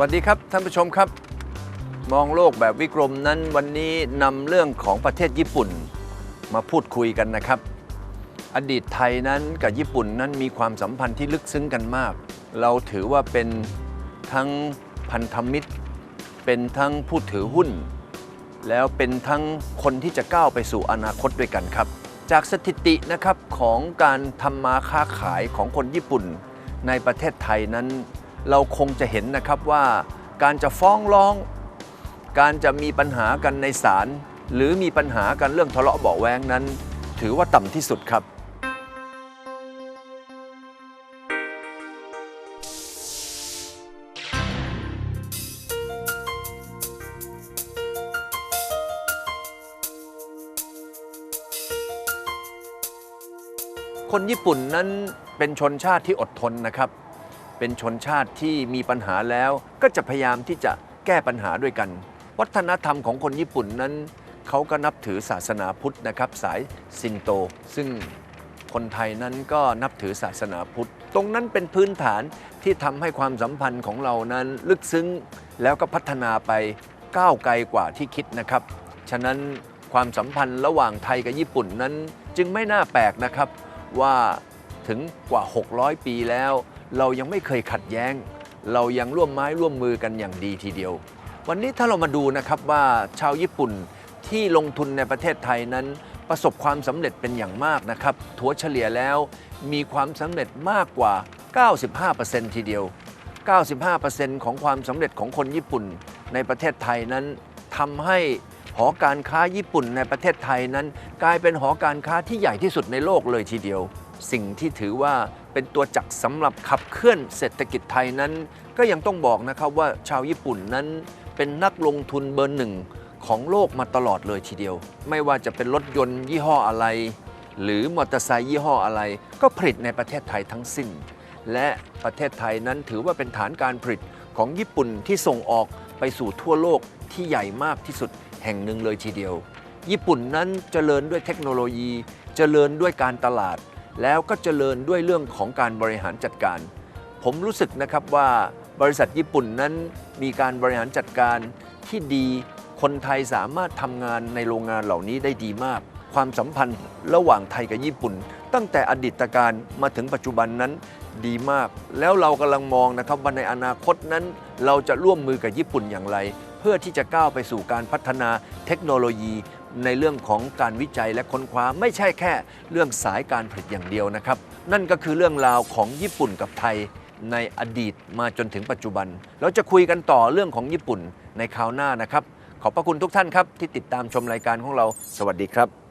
วัสดีครับท่านผู้ชมครับ มองโลกแบบวิกรมนั้นวันนี้นำเรื่องของประเทศญี่ปุ่นมาพูดคุยกันนะครับ อดีตไทยนั้นกับญี่ปุ่นนั้นมีความสัมพันธ์ที่ลึกซึ้งกันมาก เราถือว่าเป็นทั้งพันธมิตร เป็นทั้งผู้ถือหุ้น แล้วเป็นทั้งคนที่จะก้าวไปสู่อนาคตด้วยกันครับ จากสถิตินะครับของการทำมาค้าขายของคนญี่ปุ่น ในประเทศไทยนั้น เราคงจะเห็นนะครับว่าการจะฟ้องร้อง การจะมีปัญหากันในศาลหรือมีปัญหากันเรื่องทะเลาะเบาแวงนั้น ถือว่าต่ำที่สุดครับ คนญี่ปุ่นนั้นเป็นชนชาติที่อดทนนะครับ เป็นชนชาติที่มีปัญหาแล้วก็จะพยายามที่จะแก้ปัญหาด้วยกัน วัฒนธรรมของคนญี่ปุ่นนั้น เขาก็นับถือศาสนาพุทธนะครับ สายซินโต ซึ่งคนไทยนั้นก็นับถือศาสนาพุทธ ตรงนั้นเป็นพื้นฐานที่ทำให้ความสัมพันธ์ของเรานั้นลึกซึ้งแล้วก็พัฒนาไปก้าวไกลกว่าที่คิดนะครับ ฉะนั้นความสัมพันธ์ระหว่างไทยกับญี่ปุ่นนั้น จึงไม่น่าแปลกนะครับว่าถึงกว่า 600 ปีแล้ว เรายังไม่เคยขัดแย้ง เรายังร่วมไม้ร่วมมือกันอย่างดีทีเดียว วันนี้ถ้าเรามาดูนะครับว่าชาวญี่ปุ่นที่ลงทุนในประเทศไทยนั้นประสบความสำเร็จเป็นอย่างมากนะครับถัวเฉลี่ยแล้วมีความสำเร็จมากกว่า 95%ทีเดียว 95%ของความสำเร็จของคนญี่ปุ่นในประเทศไทยนั้นทำให้หอการค้าญี่ปุ่นในประเทศไทยนั้น กลายเป็นหอการค้าที่ใหญ่ที่สุดในโลกเลยทีเดียว สิ่งที่ถือว่า เป็นตัวจักรสำหรับขับเคลื่อนเศรษฐกิจไทยนั้น ก็ยังต้องบอกนะครับว่าชาวญี่ปุ่นนั้นเป็นนักลงทุนเบอร์หนึ่งของโลกมาตลอดเลยทีเดียว ไม่ว่าจะเป็นรถยนต์ยี่ห้ออะไร หรือมอเตอร์ไซค์ยี่ห้ออะไร ก็ผลิตในประเทศไทยทั้งสิ้น และประเทศไทยนั้นถือว่าเป็นฐานการผลิตของญี่ปุ่นที่ส่งออกไปสู่ทั่วโลกที่ใหญ่มากที่สุดแห่งหนึ่งเลยทีเดียว ญี่ปุ่นนั้นเจริญด้วยเทคโนโลยี เจริญด้วยการตลาด แล้วก็เจริญด้วยเรื่องของการบริหารจัดการ ผมรู้สึกนะครับว่าบริษัทญี่ปุ่นนั้นมีการบริหารจัดการที่ดีคนไทยสามารถทำงานในโรงงานเหล่านี้ได้ดีมาก ความสัมพันธ์ระหว่างไทยกับญี่ปุ่น ตั้งแต่อดีตการมาถึงปัจจุบันนั้นดีมาก แล้วเรากำลังมองนะครับว่าในอนาคตนั้น เราจะร่วมมือกับญี่ปุ่นอย่างไร เพื่อที่จะก้าวไปสู่การพัฒนาเทคโนโลยีในเรื่องของการวิจัยและค้นคว้าไม่ใช่แค่เรื่องสายการผลิตอย่างเดียวนะครับ นั่นก็คือเรื่องราวของญี่ปุ่นกับไทยในอดีตมาจนถึงปัจจุบัน เราจะคุยกันต่อเรื่องของญี่ปุ่นในคราวหน้านะครับ ขอบพระคุณทุกท่านครับที่ติดตามชมรายการของเรา สวัสดีครับ